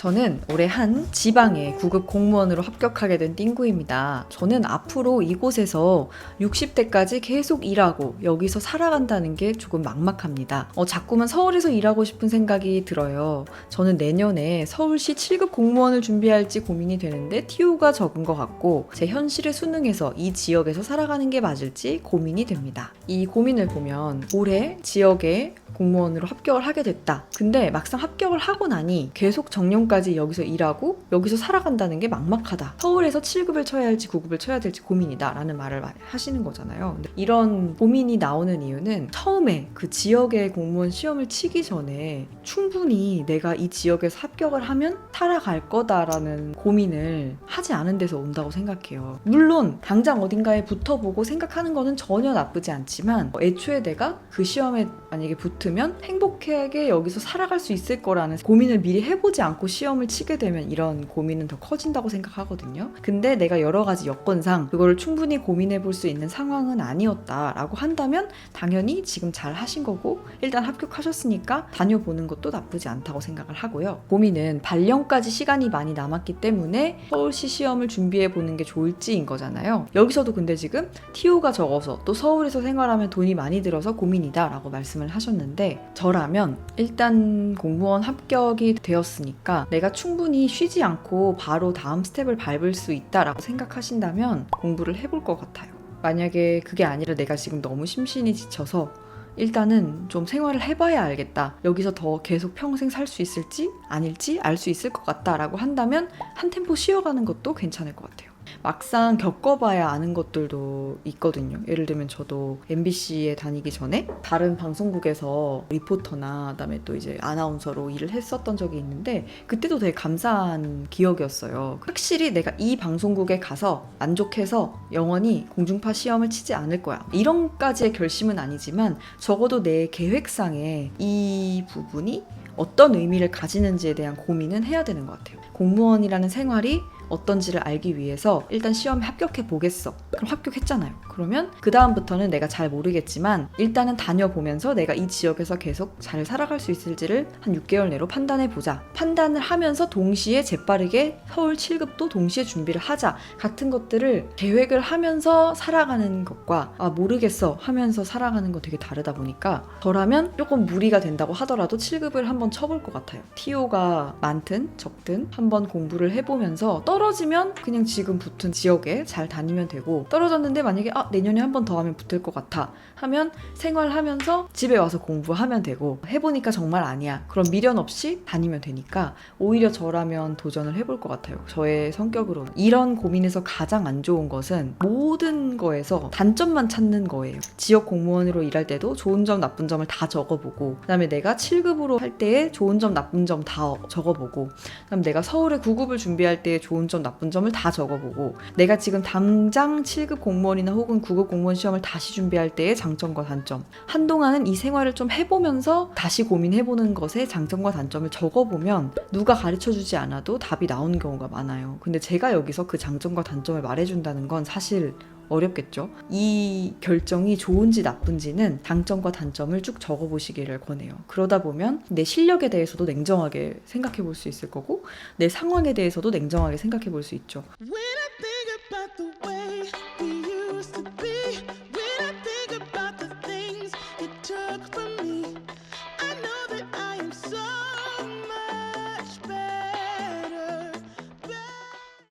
저는 올해 한 지방의 구급 공무원으로 합격하게 된 띵구입니다. 저는 앞으로 이곳에서 60대까지 계속 일하고 여기서 살아간다는 게 조금 막막합니다. 어, 자꾸만 서울에서 일하고 싶은 생각이 들어요. 저는 내년에 서울시 7급 공무원을 준비할지 고민이 되는데 TO가 적은 것 같고 제 현실의 수능에서 이 지역에서 살아가는 게 맞을지 고민이 됩니다. 이 고민을 보면 올해 지역에 공무원으로 합격을 하게 됐다. 근데 막상 합격을 하고 나니 계속 정년 까지 여기서 일하고 여기서 살아간다는 게 막막하다. 서울에서 7급을 쳐야 할지 9급을 쳐야 될지 고민이다. 라는 말을 하시는 거잖아요. 이런 고민이 나오는 이유는 처음에 그 지역의 공무원 시험을 치기 전에 충분히 내가 이 지역에서 합격을 하면 살아갈 거다라는 고민을 하지 않은 데서 온다고 생각해요. 물론 당장 어딘가에 붙어보고 생각하는 거는 전혀 나쁘지 않지만 애초에 내가 그 시험에 만약에 붙으면 행복하게 여기서 살아갈 수 있을 거라는 고민을 미리 해보지 않고 시험을 치게 되면 이런 고민은 더 커진다고 생각하거든요. 근데 내가 여러 가지 여건상 그거를 충분히 고민해 볼 수 있는 상황은 아니었다라고 한다면 당연히 지금 잘 하신 거고 일단 합격하셨으니까 다녀보는 것도 나쁘지 않다고 생각을 하고요. 고민은 발령까지 시간이 많이 남았기 때문에 서울시 시험을 준비해 보는 게 좋을지인 거잖아요. 여기서도 근데 지금 TO가 적어서 또 서울에서 생활하면 돈이 많이 들어서 고민이다라고 말씀을 하셨는데 저라면 일단 공무원 합격이 되었으니까 내가 충분히 쉬지 않고 바로 다음 스텝을 밟을 수 있다라고 생각하신다면 공부를 해볼 것 같아요. 만약에 그게 아니라 내가 지금 너무 심신이 지쳐서 일단은 좀 생활을 해봐야 알겠다. 여기서 더 계속 평생 살 수 있을지 아닐지 알 수 있을 것 같다라고 한다면 한 템포 쉬어가는 것도 괜찮을 것 같아요. 막상 겪어봐야 아는 것들도 있거든요. 예를 들면 저도 MBC에 다니기 전에 다른 방송국에서 리포터나 그다음에 또 이제 아나운서로 일을 했었던 적이 있는데 그때도 되게 감사한 기억이었어요. 확실히 내가 이 방송국에 가서 만족해서 영원히 공중파 시험을 치지 않을 거야. 이런까지의 결심은 아니지만 적어도 내 계획상에 이 부분이 어떤 의미를 가지는지에 대한 고민은 해야 되는 것 같아요. 공무원이라는 생활이 어떤지를 알기 위해서 일단 시험에 합격해 보겠어. 그럼 합격했잖아요. 그러면 그 다음부터는 내가 잘 모르겠지만 일단은 다녀보면서 내가 이 지역에서 계속 잘 살아갈 수 있을지를 한 6개월 내로 판단해 보자. 판단을 하면서 동시에 재빠르게 서울 7급도 동시에 준비를 하자. 같은 것들을 계획을 하면서 살아가는 것과 아 모르겠어 하면서 살아가는 건 되게 다르다 보니까 저라면 조금 무리가 된다고 하더라도 7급을 한번 쳐볼 것 같아요. TO가 많든 적든 한번 공부를 해보면서 떨 어지면 그냥 지금 붙은 지역에 잘 다니면 되고 떨어졌는데 만약에 아 내년에 한 번 더 하면 붙을 것 같아 하면 생활하면서 집에 와서 공부하면 되고 해보니까 정말 아니야. 그럼 미련 없이 다니면 되니까 오히려 저라면 도전을 해볼 것 같아요. 저의 성격으로는. 이런 고민에서 가장 안 좋은 것은 모든 거에서 단점만 찾는 거예요. 지역 공무원으로 일할 때도 좋은 점 나쁜 점을 다 적어보고 그다음에 내가 7급으로 할 때의 좋은 점 나쁜 점 다 적어보고 그다음 내가 서울에 9급을 준비할 때의 점 나쁜 점을 다 적어보고 내가 지금 당장 7급 공무원이나 혹은 9급 공무원 시험을 다시 준비할 때의 장점과 단점 한동안은 이 생활을 좀 해보면서 다시 고민해보는 것의 장점과 단점을 적어보면 누가 가르쳐 주지 않아도 답이 나오는 경우가 많아요. 근데 제가 여기서 그 장점과 단점을 말해준다는 건 사실 어렵겠죠. 이 결정이 좋은지 나쁜지는 장점과 단점을 쭉 적어 보시기를 권해요. 그러다 보면 내 실력에 대해서도 냉정하게 생각해 볼 수 있을 거고 내 상황에 대해서도 냉정하게 생각해 볼 수 있죠.